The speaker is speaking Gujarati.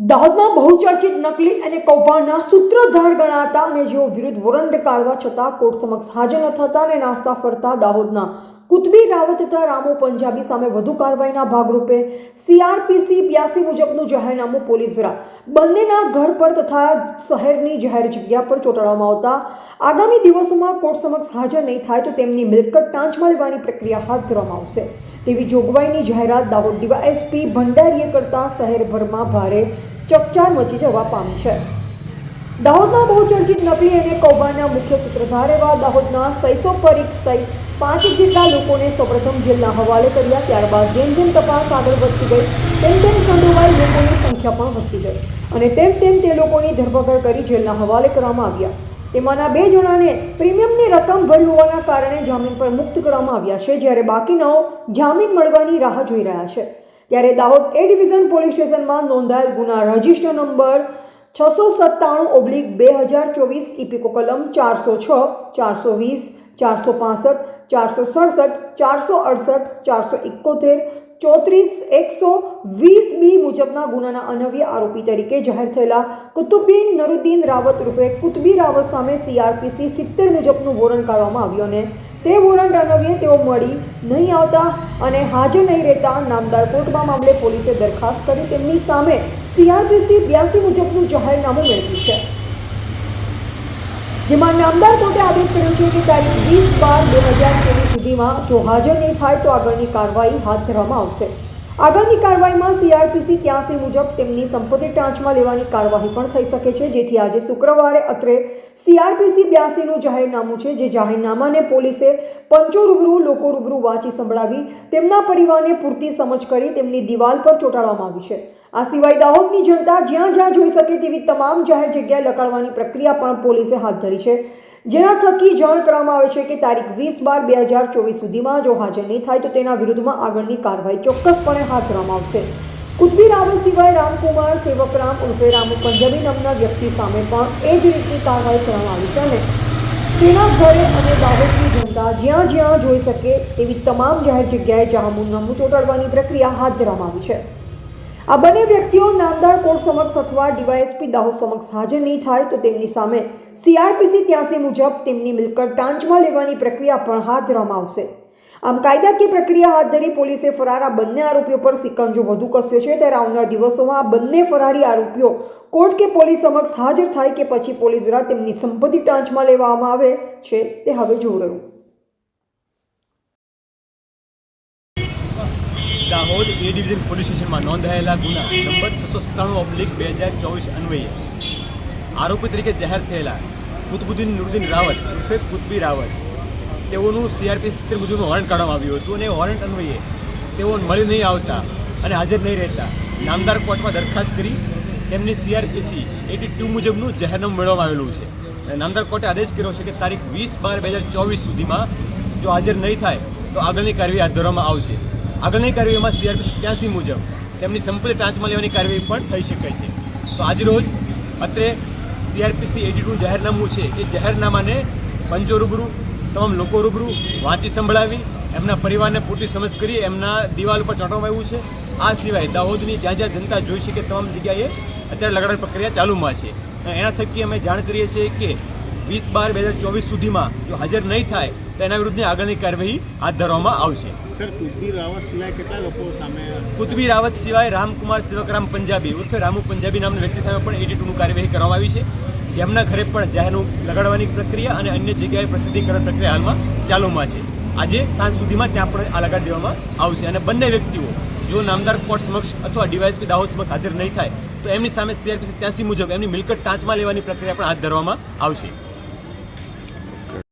દાહોદમાં બહુચર્ચિત નકલી અને કૌભાંડના સૂત્રધાર ગણાતા અને જેઓ વિરુદ્ધ વોરંટ કાઢવા છતાં કોર્ટ સમક્ષ હાજર ન થતા અને નાસ્તા ફરતા દાહોદના કુતબી રાવત તથા રામુ પંજાબી સામે વધુ કાર્યવાહીના ભાગરૂપે સીઆરપીસી બ્યાસી મુજબનું જાહેરનામું પોલીસ દ્વારા બંનેના ઘર પર તથા શહેરની જાહેર જગ્યા પર ચોંટાડવામાં આવતા આગામી દિવસોમાં કોર્ટ સમક્ષ હાજર નહીં થાય તો તેમની મિલકત ટાંચમાં લેવાની પ્રક્રિયા હાથ ધરવામાં આવશે. તેવી જોગવાઈની જાહેરાત દાહોદ ડીવાયએસપી ભંડારીએ કરતા શહેરભરમાં ભારે ચકચાર મચી જવા પામી છે. દાહોદના બહુચર્ચિત નકલી અને કૌભાંડના મુખ્ય સૂત્રધાર એવા દાહોદના સૈસો પરીખ સહિત પાંચ જેટલા લોકોને સૌપ્રથમ જેલના હવાલે કર્યા, ત્યારબાદ જેમ જેમ તપાસ આગળ વધતી ગઈ, તેમ તેમ સંડોવાઈ લોકોની સંખ્યા પણ વધતી ગઈ અને તેમ તેમ તે લોકોની ધરપકડ કરી જેલના હવાલે કરવામાં આવ્યા. તેમાંના બે જણાને પ્રીમિયમની રકમ ભરી હોવાના કારણે જામીન પર મુક્ત કરવામાં આવ્યા છે, જ્યારે બાકીનાઓ જામીન મળવાની રાહ જોઈ રહ્યા છે. ત્યારે દાહોદ એ ડિવિઝન પોલીસ સ્ટેશનમાં નોંધાયેલ ગુના રજિસ્ટર નંબર છસો સત્તાણું ઓબ્લિક બે હજાર ચોવીસ ઇપિકો કલમ ચારસો છ, ચારસો વીસ, ચારસો પાસઠ, ચારસો સડસઠ, ચારસો અડસઠ, ચારસો એકોતેર, ચોત્રીસ એકસો વીસ બી મુજબના ગુનાના અનવ્ય આરોપી તરીકે જાહેર થયેલા કુતુબીન નરુદ્દીન રાવત રૂફે કુતબી રાવત સામે સીઆરપીસી સિત્તેર મુજબનું વોરંટ કાઢવામાં આવ્યું અને તે વોરંટ તેઓ મળી નહીં આવતા અને હાજર નહીં રહેતા નામદાર કોર્ટમાં મામલે પોલીસે દરખાસ્ત કરી તેમની સામે સીઆરપીસી બ્યાસી મુજબનું જાહેરનામું મેળવ્યું છે. જેમાં નામદાર કોર્ટે આદેશ કર્યો છે કે તારીખ વીસ બાર બે હજાર ચોવીસ સુધીમાં જો હાજર નહીં થાય તો આગળની કાર્યવાહી હાથ ધરવામાં આવશે. આગળની કાર્યવાહીમાં સીઆરપીસી ત્યાંસી મુજબ તેમની સંપત્તિ ટાંચમાં લેવાની કાર્યવાહી પણ થઈ શકે છે. જેથી આજે શુક્રવારે અત્રે સીઆરપીસી બ્યાસીનું જાહેરનામું છે. જે જાહેરનામાને પોલીસે પંચો રૂબરૂ, લોકો રૂબરૂ વાંચી સંભળાવી તેમના પરિવારને પૂરતી સમજ કરી તેમની દિવાલ પર ચોંટાડવામાં આવી છે. આ સિવાય દાહોદની જનતા જ્યાં જ્યાં જોઈ શકે તેવી તમામ જાહેર જગ્યાએ લગાડવાની પ્રક્રિયા પણ પોલીસે હાથ ધરી છે. જેના થકી જાણ કરવામાં આવે છે કે તારીખ વીસ બાર બે હજાર ચોવીસ સુધીમાં જો હાજર નહીં થાય તો તેના વિરુદ્ધમાં આગળની કાર્યવાહી ચોક્કસપણે હાથ ધરવામાં આવશે. કુતબી રાવલ સિવાય રામકુમાર સેવકરામ ઉર્ફે રામુ પંજાબી નામના વ્યક્તિ સામે પણ એ જ રીતની કાર્યવાહી કરવામાં આવી છે અને તેના ઘરે અને દાહોદની જનતા જ્યાં જ્યાં જોઈ શકે તેવી તમામ જાહેર જગ્યાએ જાહેરનામું ચોંટાડવાની પ્રક્રિયા હાથ ધરવામાં આવી છે. આ બંને વ્યક્તિઓ નામદાર કોર્ટ સમક્ષ અથવા ડીવાયએસપી દાહોદ સમક્ષ હાજર નહીં થાય તો તેમની સામે સીઆરપીસી ત્યાંસી મુજબ તેમની મિલકત ટાંચમાં લેવાની પ્રક્રિયા પણ હાથ ધરવામાં આવશે. આમ કાયદાકીય પ્રક્રિયા હાથ ધરી પોલીસે ફરાર આ બંને આરોપીઓ પર સિકંજો વધુ કસ્યો છે ત્યારે આવનાર દિવસોમાં આ બંને ફરારી આરોપીઓ કોર્ટ કે પોલીસ સમક્ષ હાજર થાય કે પછી પોલીસ દ્વારા તેમની સંપત્તિ ટાંચમાં લેવામાં આવે છે તે હવે જોવું રહ્યું. દાહોદ એ ડિવિઝન પોલીસ સ્ટેશનમાં નોંધાયેલા ગુના નંબર છસો સત્તાણું ઓબ્લિક બે હજાર ચોવીસ અન્વયે. આરોપી તરીકે જાહેર થયેલા કુતબુદ્દીન નુરુદ્દીન રાવત ઉર્ફે કુતબી રાવત. તેઓનું સીઆરપી સિત્તેર મુજબનું વોરંટ કાઢવામાં આવ્યું હતું અને વોરંટ અન્વયે તેઓ મળી નહીં આવતા અને હાજર નહીં રહેતા. નામદાર કોર્ટમાં દરખાસ્ત કરી તેમની સીઆરપીસી એટી ટુ મુજબનું જાહેરનામું મેળવવામાં આવેલું છે. અને નામદાર કોર્ટે આદેશ કર્યો છે કે તારીખ વીસ બાર બે હજાર ચોવીસ સુધીમાં જો હાજર નહીં થાય તો આગળની કાર્યવાહી હાથ ધરવામાં આવશે. આગળની કાર્યવાહીમાં સીઆરપી સત્યાસી મુજબ તેમની સંપૂર્ણ ટાંચમાં લેવાની કાર્યવાહી પણ થઈ શકે છે. તો આજરોજ અત્રે સીઆરપીસી એટી ટુ જાહેરનામું છે એ જાહેરનામાને પંચો રૂબરૂ, તમામ લોકો રૂબરૂ વાંચી સંભળાવી, એમના પરિવારને પૂરતી સમજ કરી, એમના દિવાલ ઉપર ચોંટવામાં આવ્યું છે. આ સિવાય દાહોદની જ્યાં જ્યાં જનતા જોઈ શકે તમામ જગ્યાએ અત્યારે લગાડવાની પ્રક્રિયા ચાલુમાં છે. એના થકી અમે જાણ કરીએ છીએ કે વીસ બાર બે હજાર ચોવીસ સુધીમાં જો હાજર નહીં થાય તો એના વિરુદ્ધની આગળની કાર્યવાહી હાથ ધરવામાં આવશે. કુતબી રાવત સિવાય રામકુમાર સેવકરામ પંજાબી ઉર્ફે રામુ પંજાબી નામના વ્યક્તિ સામે પણ એટી ટુનું કાર્યવાહી કરવામાં આવી છે. જેમના ઘરે પણ જાહેરનું લગાડવાની પ્રક્રિયા અને અન્ય જગ્યાએ પ્રસિદ્ધિકરણ પ્રક્રિયા હાલમાં ચાલુમાં છે. આજે સાંજ સુધીમાં ત્યાં પણ આ લગાડી દેવામાં આવશે અને બંને વ્યક્તિઓ જો નામદાર કોર્ટ સમક્ષ અથવા ડીવાયએસપી દાહોદ સમક્ષ હાજર નહીં થાય તો એમની સામે સીઆરપીસી ત્યાંસી મુજબ એમની મિલકત ટાંચમાં લેવાની પ્રક્રિયા પણ હાથ ધરવામાં આવશે.